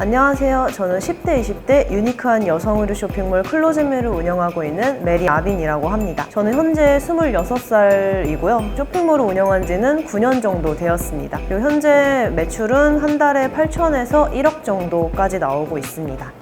안녕하세요. 저는 10대, 20대 유니크한 여성 의류 쇼핑몰 클로즈미를 운영하고 있는 메리 아빈이라고 합니다. 저는 현재 26살이고요. 쇼핑몰을 운영한 지는 9년 정도 되었습니다. 그리고 현재 매출은 한 달에 8천에서 1억 정도까지 나오고 있습니다.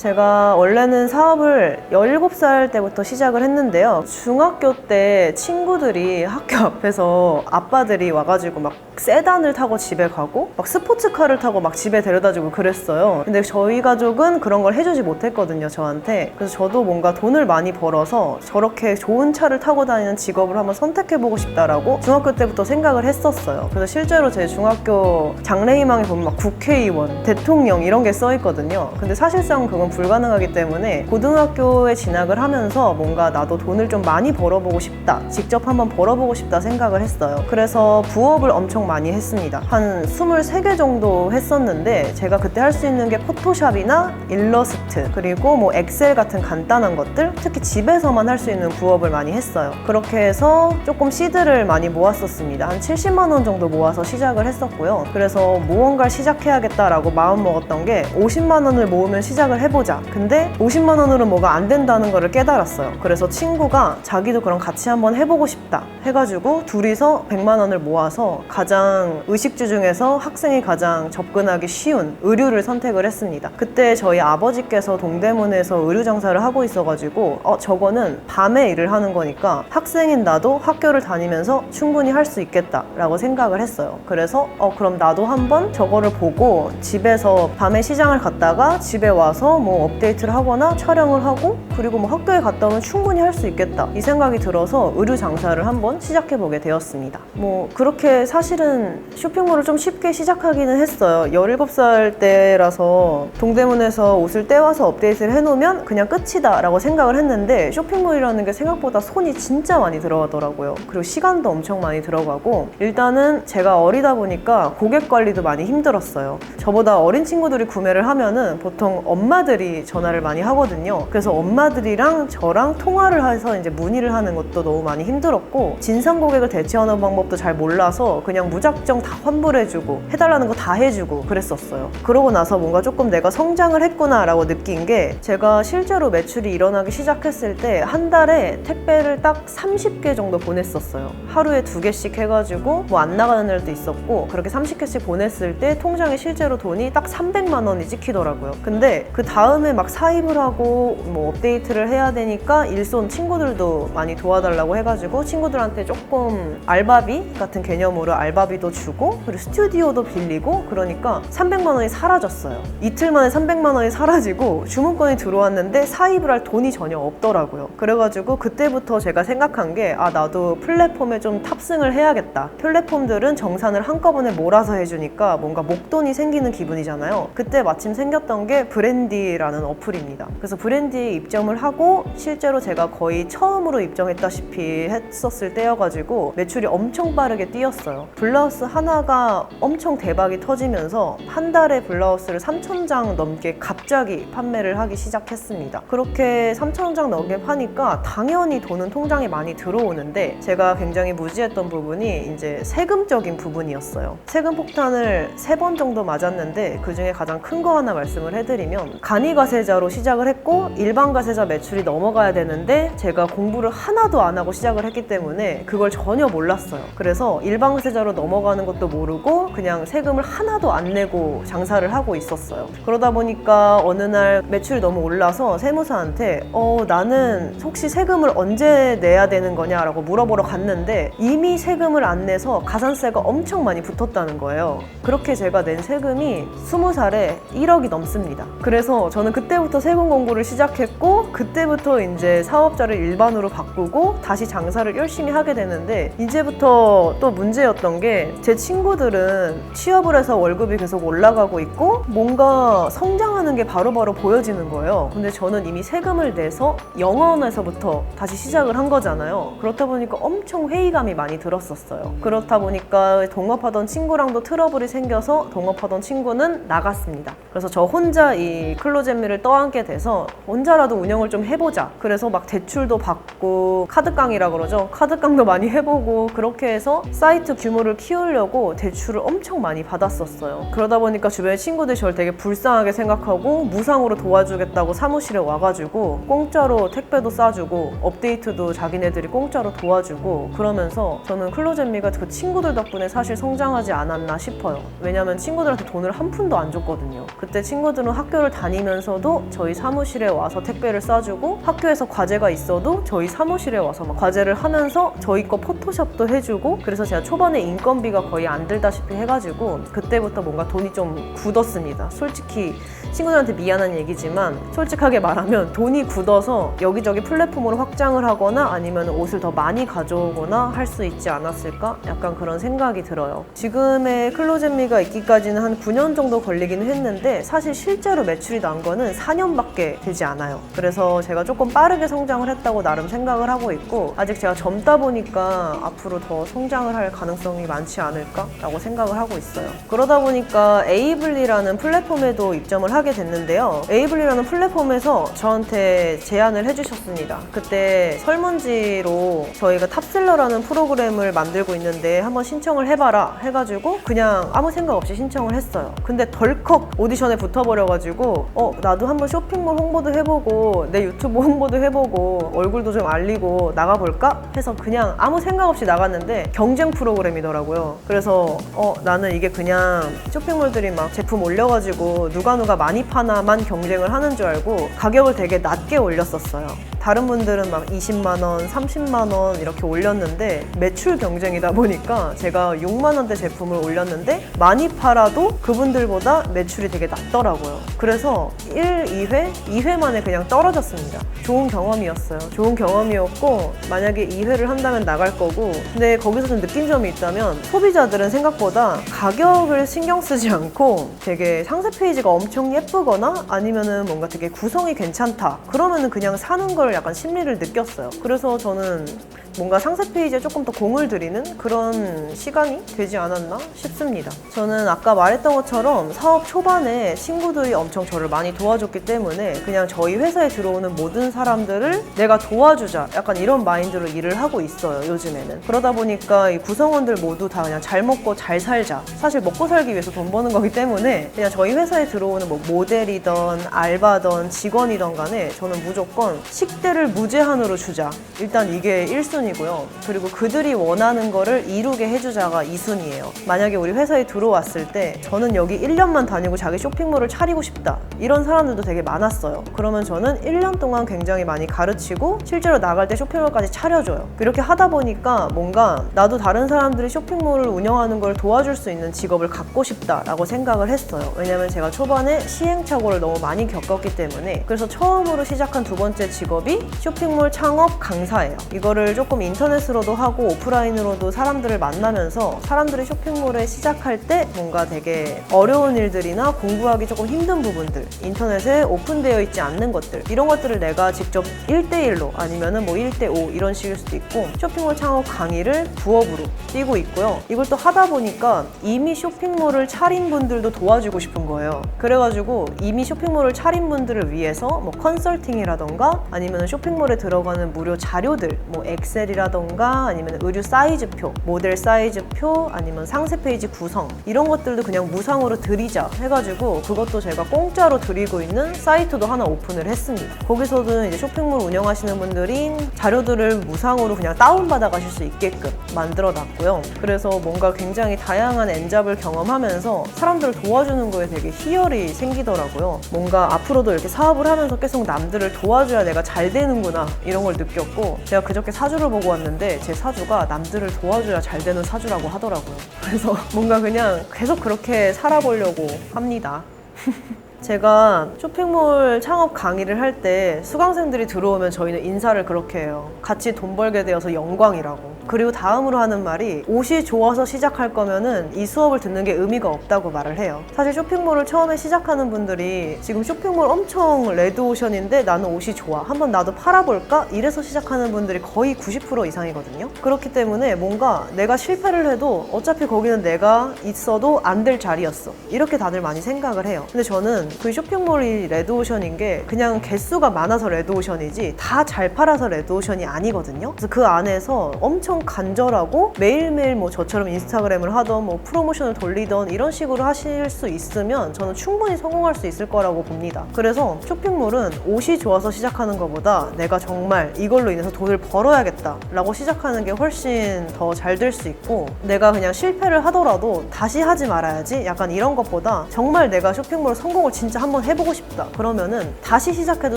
제가 원래는 사업을 17살 때부터 시작을 했는데요. 중학교 때 친구들이 학교 앞에서 아빠들이 와가지고 막 세단을 타고 집에 가고 막 스포츠카를 타고 막 집에 데려다주고 그랬어요. 근데 저희 가족은 그런 걸 해주지 못했거든요, 저한테. 그래서 저도 뭔가 돈을 많이 벌어서 저렇게 좋은 차를 타고 다니는 직업을 한번 선택해보고 싶다라고 중학교 때부터 생각을 했었어요. 그래서 실제로 제 중학교 장래희망에 보면 막 국회의원, 대통령 이런 게 써있거든요. 근데 사실상 그건 불가능하기 때문에 고등학교에 진학을 하면서 뭔가 나도 돈을 좀 많이 벌어보고 싶다. 직접 한번 벌어보고 싶다 생각을 했어요. 그래서 부업을 엄청 많이 했습니다. 한 23개 정도 했었는데 제가 그때 할 수 있는 게 포토샵이나 일러스트 그리고 뭐 엑셀 같은 간단한 것들 특히 집에서만 할 수 있는 부업을 많이 했어요. 그렇게 해서 조금 시드를 많이 모았었습니다. 한 70만 원 정도 모아서 시작을 했었고요. 그래서 무언가를 시작해야겠다라고 마음 먹었던 게 50만 원을 모으면 시작을 해보 자. 근데 50만 원으로 뭐가 안 된다는 거를 깨달았어요. 그래서 친구가 자기도 그럼 같이 한번 해보고 싶다 해가지고 둘이서 100만 원을 모아서 가장 의식주 중에서 학생이 가장 접근하기 쉬운 의류를 선택을 했습니다. 그때 저희 아버지께서 동대문에서 의류 장사를 하고 있어가지고 어 저거는 밤에 일을 하는 거니까 학생인 나도 학교를 다니면서 충분히 할 수 있겠다라고 생각을 했어요. 그래서 어 그럼 나도 한번 저거를 보고 집에서 밤에 시장을 갔다가 집에 와서 뭐 업데이트를 하거나 촬영을 하고 그리고 뭐 학교에 갔다 오면 충분히 할 수 있겠다 이 생각이 들어서 의류 장사를 한번 시작해 보게 되었습니다. 뭐 그렇게 사실은 쇼핑몰을 좀 쉽게 시작하기는 했어요. 17살 때라서 동대문에서 옷을 떼와서 업데이트를 해놓으면 그냥 끝이다 라고 생각을 했는데 쇼핑몰이라는 게 생각보다 손이 진짜 많이 들어가더라고요. 그리고 시간도 엄청 많이 들어가고 일단은 제가 어리다 보니까 고객 관리도 많이 힘들었어요. 저보다 어린 친구들이 구매를 하면은 보통 엄마들이 전화를 많이 하거든요. 그래서 엄마들이랑 저랑 통화를 해서 이제 문의를 하는 것도 너무 많이 힘들었고 진상 고객을 대처하는 방법도 잘 몰라서 그냥 무작정 다 환불해주고 해달라는 거 다 해주고 그랬었어요. 그러고 나서 뭔가 조금 내가 성장을 했구나라고 느낀 게 제가 실제로 매출이 일어나기 시작했을 때 한 달에 택배를 딱 30개 정도 보냈었어요. 하루에 두 개씩 해가지고 뭐 안 나가는 날도 있었고 그렇게 30개씩 보냈을 때 통장에 실제로 돈이 딱 300만 원이 찍히더라고요. 근데 그 다음 에 막 사입을 하고 뭐 업데이트를 해야 되니까 일손 친구들도 많이 도와달라고 해가지고 친구들한테 조금 알바비 같은 개념으로 알바비도 주고 그리고 스튜디오도 빌리고 그러니까 300만 원이 사라졌어요. 이틀 만에 300만 원이 사라지고 주문권이 들어왔는데 사입을 할 돈이 전혀 없더라고요. 그래가지고 그때부터 제가 생각한 게 아 나도 플랫폼에 좀 탑승을 해야겠다. 플랫폼들은 정산을 한꺼번에 몰아서 해주니까 뭔가 목돈이 생기는 기분이잖아요. 그때 마침 생겼던 게 브랜디 라는 어플입니다. 그래서 브랜디에 입점을 하고 실제로 제가 거의 처음으로 입점했다시피 했었을 때여가지고 매출이 엄청 빠르게 뛰었어요. 블라우스 하나가 엄청 대박이 터지면서 한 달에 블라우스를 3,000장 넘게 갑자기 판매를 하기 시작했습니다. 그렇게 3,000장 넘게 파니까 당연히 돈은 통장에 많이 들어오는데 제가 굉장히 무지했던 부분이 이제 세금적인 부분이었어요. 세금 폭탄을 세 번 정도 맞았는데 그 중에 가장 큰 거 하나 말씀을 해드리면 간이 가세자로 시작을 했고 일반 가세자 매출이 넘어가야 되는데 제가 공부를 하나도 안 하고 시작을 했기 때문에 그걸 전혀 몰랐어요. 그래서 일반 가세자로 넘어가는 것도 모르고 그냥 세금을 하나도 안 내고 장사를 하고 있었어요. 그러다 보니까 어느 날 매출이 너무 올라서 세무사한테 어 나는 혹시 세금을 언제 내야 되는 거냐라고 물어보러 갔는데 이미 세금을 안 내서 가산세가 엄청 많이 붙었다는 거예요. 그렇게 제가 낸 세금이 20살에 1억이 넘습니다. 그래서 저는 그때부터 세금 공부를 시작했고 그때부터 이제 사업자를 일반으로 바꾸고 다시 장사를 열심히 하게 되는데 이제부터 또 문제였던 게 제 친구들은 취업을 해서 월급이 계속 올라가고 있고 뭔가 성장하는 게 바로 바로 보여지는 거예요. 근데 저는 이미 세금을 내서 영원에서부터 다시 시작을 한 거잖아요. 그렇다 보니까 엄청 회의감이 많이 들었었어요. 그렇다 보니까 동업하던 친구랑도 트러블이 생겨서 동업하던 친구는 나갔습니다. 그래서 저 혼자 이 클로 클로젯미를 떠안게 돼서 혼자라도 운영을 좀 해보자. 그래서 막 대출도 받고 카드깡이라 그러죠. 카드깡도 많이 해보고 그렇게 해서 사이트 규모를 키우려고 대출을 엄청 많이 받았었어요. 그러다 보니까 주변 친구들이 저를 되게 불쌍하게 생각하고 무상으로 도와주겠다고 사무실에 와가지고 공짜로 택배도 싸주고 업데이트도 자기네들이 공짜로 도와주고 그러면서 저는 클로젯미가 그 친구들 덕분에 사실 성장하지 않았나 싶어요. 왜냐면 친구들한테 돈을 한 푼도 안 줬거든요. 그때 친구들은 학교를 다니면 서도 저희 사무실에 와서 택배를 싸주고 학교에서 과제가 있어도 저희 사무실에 와서 막 과제를 하면서 저희 거 포토샵도 해주고 그래서 제가 초반에 인건비가 거의 안 들다시피 해가지고 그때부터 뭔가 돈이 좀 굳었습니다. 솔직히 친구들한테 미안한 얘기지만 솔직하게 말하면 돈이 굳어서 여기저기 플랫폼으로 확장을 하거나 아니면 옷을 더 많이 가져오거나 할 수 있지 않았을까? 약간 그런 생각이 들어요. 지금의 클로젯미가 있기까지는 한 9년 정도 걸리긴 했는데 사실 실제로 매출이 난 거는 4년밖에 되지 않아요. 그래서 제가 조금 빠르게 성장을 했다고 나름 생각을 하고 있고 아직 제가 젊다 보니까 앞으로 더 성장을 할 가능성이 많지 않을까라고 생각을 하고 있어요. 그러다 보니까 에이블리라는 플랫폼에도 입점을 하게 됐는데요. 에이블리라는 플랫폼에서 저한테 제안을 해주셨습니다. 그때 설문지로 저희가 탑셀러라는 프로그램을 만들고 있는데 한번 신청을 해봐라 해가지고 그냥 아무 생각 없이 신청을 했어요. 근데 덜컥 오디션에 붙어버려가지고 어 나도 한번 쇼핑몰 홍보도 해보고 내 유튜브 홍보도 해보고 얼굴도 좀 알리고 나가볼까 해서 그냥 아무 생각 없이 나갔는데 경쟁 프로그램이더라고요. 그래서 어 나는 이게 그냥 쇼핑몰들이 막 제품 올려가지고 누가 누가 많이 파나만 경쟁을 하는 줄 알고 가격을 되게 낮게 올렸었어요. 다른 분들은 막 20만 원, 30만 원 이렇게 올렸는데 매출 경쟁이다 보니까 제가 6만 원대 제품을 올렸는데 많이 팔아도 그분들보다 매출이 되게 낮더라고요. 그래서 1, 2회, 2회 만에 그냥 떨어졌습니다. 좋은 경험이었어요. 좋은 경험이었고 만약에 2회를 한다면 나갈 거고 근데 거기서 좀 느낀 점이 있다면 소비자들은 생각보다 가격을 신경 쓰지 않고 되게 상세 페이지가 엄청 예쁘거나 아니면은 뭔가 되게 구성이 괜찮다 그러면은 그냥 사는 걸 약간 심리를 느꼈어요. 그래서 저는 뭔가 상세 페이지에 조금 더 공을 들이는 그런 시간이 되지 않았나 싶습니다. 저는 아까 말했던 것처럼 사업 초반에 친구들이 엄청 저를 많이 도와줬기 때문에 그냥 저희 회사에 들어오는 모든 사람들을 내가 도와주자 약간 이런 마인드로 일을 하고 있어요 요즘에는. 그러다 보니까 이 구성원들 모두 다 그냥 잘 먹고 잘 살자. 사실 먹고 살기 위해서 돈 버는 거기 때문에 그냥 저희 회사에 들어오는 뭐 모델이던 알바던 직원이던 간에 저는 무조건 식대를 무제한으로 주자. 일단 이게 1순 위고요. 그리고 그들이 원하는 거를 이루게 해주자가 2순위예요. 만약에 우리 회사에 들어왔을 때 저는 여기 1년만 다니고 자기 쇼핑몰을 차리고 싶다. 이런 사람들도 되게 많았어요. 그러면 저는 1년 동안 굉장히 많이 가르치고 실제로 나갈 때 쇼핑몰까지 차려줘요. 이렇게 하다 보니까 뭔가 나도 다른 사람들이 쇼핑몰을 운영하는 걸 도와줄 수 있는 직업을 갖고 싶다라고 생각을 했어요. 왜냐면 제가 초반에 시행착오를 너무 많이 겪었기 때문에 그래서 처음으로 시작한 두 번째 직업이 쇼핑몰 창업 강사예요. 이거를 조금 인터넷으로도 하고 오프라인으로도 사람들을 만나면서 사람들이 쇼핑몰에 시작할 때 뭔가 되게 어려운 일들이나 공부하기 조금 힘든 부분들 인터넷에 오픈되어 있지 않는 것들 이런 것들을 내가 직접 1대1로 아니면은 뭐 1대5 이런 식일 수도 있고 쇼핑몰 창업 강의를 부업으로 뛰고 있고요. 이걸 또 하다 보니까 이미 쇼핑몰을 차린 분들도 도와주고 싶은 거예요. 그래가지고 이미 쇼핑몰을 차린 분들을 위해서 뭐 컨설팅이라던가 아니면 쇼핑몰에 들어가는 무료 자료들 뭐 엑셀 이라던가 아니면 의류 사이즈표 모델 사이즈표 아니면 상세 페이지 구성 이런 것들도 그냥 무상으로 드리자 해가지고 그것도 제가 공짜로 드리고 있는 사이트도 하나 오픈을 했습니다. 거기서는 이제 쇼핑몰 운영하시는 분들이 자료들을 무상으로 그냥 다운받아 가실 수 있게끔 만들어 놨고요. 그래서 뭔가 굉장히 다양한 엔잡을 경험하면서 사람들을 도와주는 거에 되게 희열이 생기더라고요. 뭔가 앞으로도 이렇게 사업을 하면서 계속 남들을 도와줘야 내가 잘 되는구나 이런 걸 느꼈고 제가 그저께 사주를 보고 왔는데 제 사주가 남들을 도와줘야 잘 되는 사주라고 하더라고요. 그래서 뭔가 그냥 계속 그렇게 살아보려고 합니다. 제가 쇼핑몰 창업 강의를 할 때 수강생들이 들어오면 저희는 인사를 그렇게 해요. 같이 돈 벌게 되어서 영광이라고. 그리고 다음으로 하는 말이 옷이 좋아서 시작할 거면은 이 수업을 듣는 게 의미가 없다고 말을 해요. 사실 쇼핑몰을 처음에 시작하는 분들이 지금 쇼핑몰 엄청 레드오션인데 나는 옷이 좋아. 한번 나도 팔아볼까? 이래서 시작하는 분들이 거의 90% 이상이거든요. 그렇기 때문에 뭔가 내가 실패를 해도 어차피 거기는 내가 있어도 안 될 자리였어. 이렇게 다들 많이 생각을 해요. 근데 저는 그 쇼핑몰이 레드오션인 게 그냥 개수가 많아서 레드오션이지 다 잘 팔아서 레드오션이 아니거든요. 그래서 그 안에서 엄청 간절하고 매일매일 뭐 저처럼 인스타그램을 하던 뭐 프로모션을 돌리던 이런 식으로 하실 수 있으면 저는 충분히 성공할 수 있을 거라고 봅니다. 그래서 쇼핑몰은 옷이 좋아서 시작하는 것보다 내가 정말 이걸로 인해서 돈을 벌어야겠다라고 시작하는 게 훨씬 더 잘 될 수 있고 내가 그냥 실패를 하더라도 다시 하지 말아야지 약간 이런 것보다 정말 내가 쇼핑몰 성공을 진짜 한번 해보고 싶다. 그러면은 다시 시작해도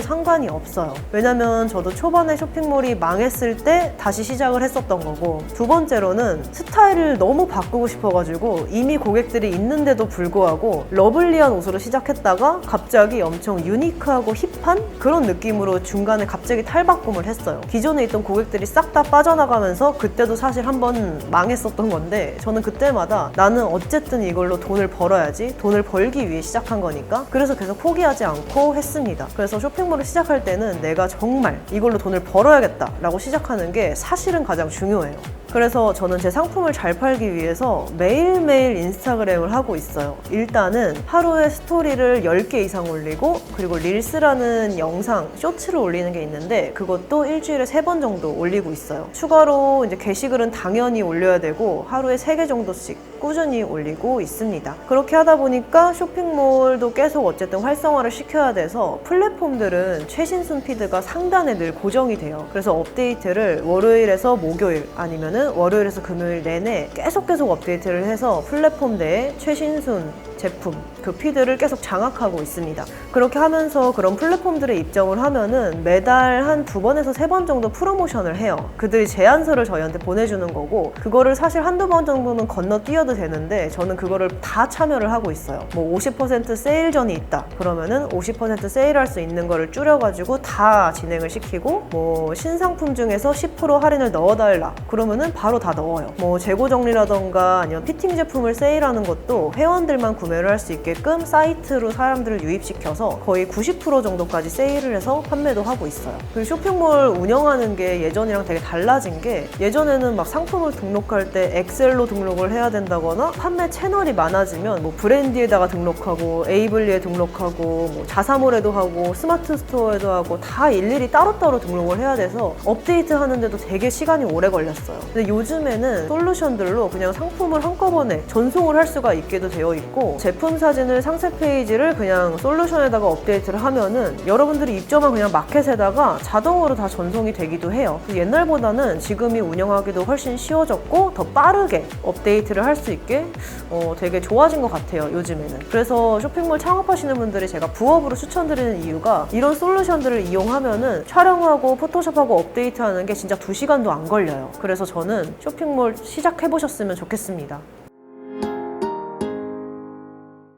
상관이 없어요. 왜냐면 저도 초반에 쇼핑몰이 망했을 때 다시 시작을 했었던 거고 두 번째로는 스타일을 너무 바꾸고 싶어가지고 이미 고객들이 있는데도 불구하고 러블리한 옷으로 시작했다가 갑자기 엄청 유니크하고 힙한 그런 느낌으로 중간에 갑자기 탈바꿈을 했어요. 기존에 있던 고객들이 싹 다 빠져나가면서 그때도 사실 한번 망했었던 건데 저는 그때마다 나는 어쨌든 이걸로 돈을 벌어야지 돈을 벌기 위해 시작한 거니까 그래서 계속 포기하지 않고 했습니다. 그래서 쇼핑몰을 시작할 때는 내가 정말 이걸로 돈을 벌어야겠다 라고 시작하는 게 사실은 가장 중요해요 그래서 저는 제 상품을 잘 팔기 위해서 매일매일 인스타그램을 하고 있어요. 일단은 하루에 스토리를 10개 이상 올리고 그리고 릴스라는 영상, 쇼츠를 올리는 게 있는데 그것도 일주일에 3번 정도 올리고 있어요. 추가로 이제 게시글은 당연히 올려야 되고 하루에 3개 정도씩 꾸준히 올리고 있습니다. 그렇게 하다 보니까 쇼핑몰도 계속 어쨌든 활성화를 시켜야 돼서 플랫폼들은 최신순 피드가 상단에 늘 고정이 돼요. 그래서 업데이트를 월요일에서 목요일 아니면은 월요일에서 금요일 내내 계속 계속 업데이트를 해서 플랫폼 내에 최신순 제품 그 피드를 계속 장악하고 있습니다. 그렇게 하면서 그런 플랫폼들에 입점을 하면은 매달 한 두 번에서 세 번 정도 프로모션을 해요. 그들이 제안서를 저희한테 보내주는 거고 그거를 사실 한두 번 정도는 건너뛰어도 되는데 저는 그거를 다 참여를 하고 있어요. 뭐 50% 세일전이 있다. 그러면은 50% 세일할 수 있는 거를 줄여가지고 다 진행을 시키고 뭐 신상품 중에서 10% 할인을 넣어달라. 그러면은 바로 다 넣어요. 뭐 재고 정리라던가 아니면 피팅 제품을 세일하는 것도 회원들만 구매를 할 수 있게끔 사이트로 사람들을 유입시켜서 거의 90% 정도까지 세일을 해서 판매도 하고 있어요. 그리고 쇼핑몰 운영하는 게 예전이랑 되게 달라진 게 예전에는 막 상품을 등록할 때 엑셀로 등록을 해야 된다거나 판매 채널이 많아지면 뭐 브랜디에다가 등록하고 에이블리에 등록하고 뭐 자사몰에도 하고 스마트 스토어에도 하고 다 일일이 따로따로 등록을 해야 돼서 업데이트 하는데도 되게 시간이 오래 걸렸어요. 근데 요즘에는 솔루션들로 그냥 상품을 한꺼번에 전송을 할 수가 있게도 되어 있고 제품 사진을 상세 페이지를 그냥 솔루션에다가 업데이트를 하면은 여러분들이 입점한 그냥 마켓에다가 자동으로 다 전송이 되기도 해요. 옛날보다는 지금이 운영하기도 훨씬 쉬워졌고 더 빠르게 업데이트를 할 수 있게 어, 되게 좋아진 것 같아요. 요즘에는. 그래서 쇼핑몰 창업하시는 분들이 제가 부업으로 추천드리는 이유가 이런 솔루션들을 이용하면은 촬영하고 포토샵하고 업데이트하는 게 진짜 2시간도 안 걸려요. 그래서 저는 쇼핑몰 시작해 보셨으면 좋겠습니다.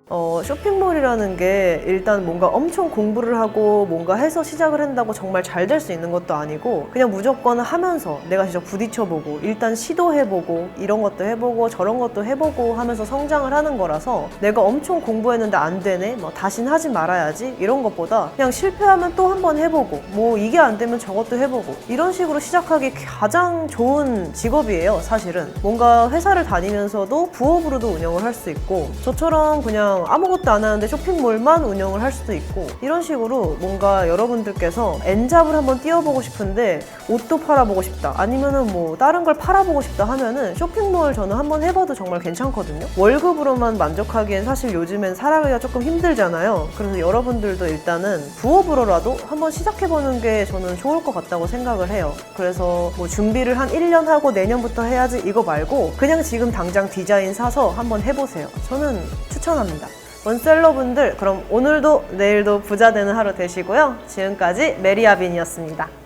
어, 쇼핑몰이라는 게 일단 뭔가 엄청 공부를 하고 뭔가 해서 시작을 한다고 정말 잘 될 수 있는 것도 아니고 그냥 무조건 하면서 내가 진짜 부딪혀보고 일단 시도해보고 이런 것도 해보고 저런 것도 해보고 하면서 성장을 하는 거라서 내가 엄청 공부했는데 안 되네 뭐 다신 하지 말아야지 이런 것보다 그냥 실패하면 또 한 번 해보고 뭐 이게 안 되면 저것도 해보고 이런 식으로 시작하기 가장 좋은 직업이에요 사실은. 뭔가 회사를 다니면서도 부업으로도 운영을 할 수 있고 저처럼 그냥 아무것도 안 하는데 쇼핑몰만 운영을 할 수도 있고 이런 식으로 뭔가 여러분들께서 엔잡을 한번 뛰어보고 싶은데 옷도 팔아보고 싶다. 아니면은 뭐 다른 걸 팔아보고 싶다 하면은 쇼핑몰 저는 한번 해봐도 정말 괜찮거든요. 월급으로만 만족하기엔 사실 요즘엔 살아가기가 조금 힘들잖아요. 그래서 여러분들도 일단은 부업으로라도 한번 시작해보는 게 저는 좋을 것 같다고 생각을 해요. 그래서 뭐 준비를 한 1년 하고 내년부터 해야지 이거 말고 그냥 지금 당장 디자인 사서 한번 해보세요. 저는 추천합니다 원셀러분들 그럼 오늘도 내일도 부자 되는 하루 되시고요. 지금까지 메리아빈이었습니다.